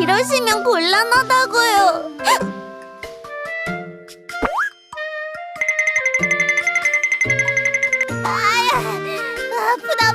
이러시면 곤란하다고요. 아, 아프다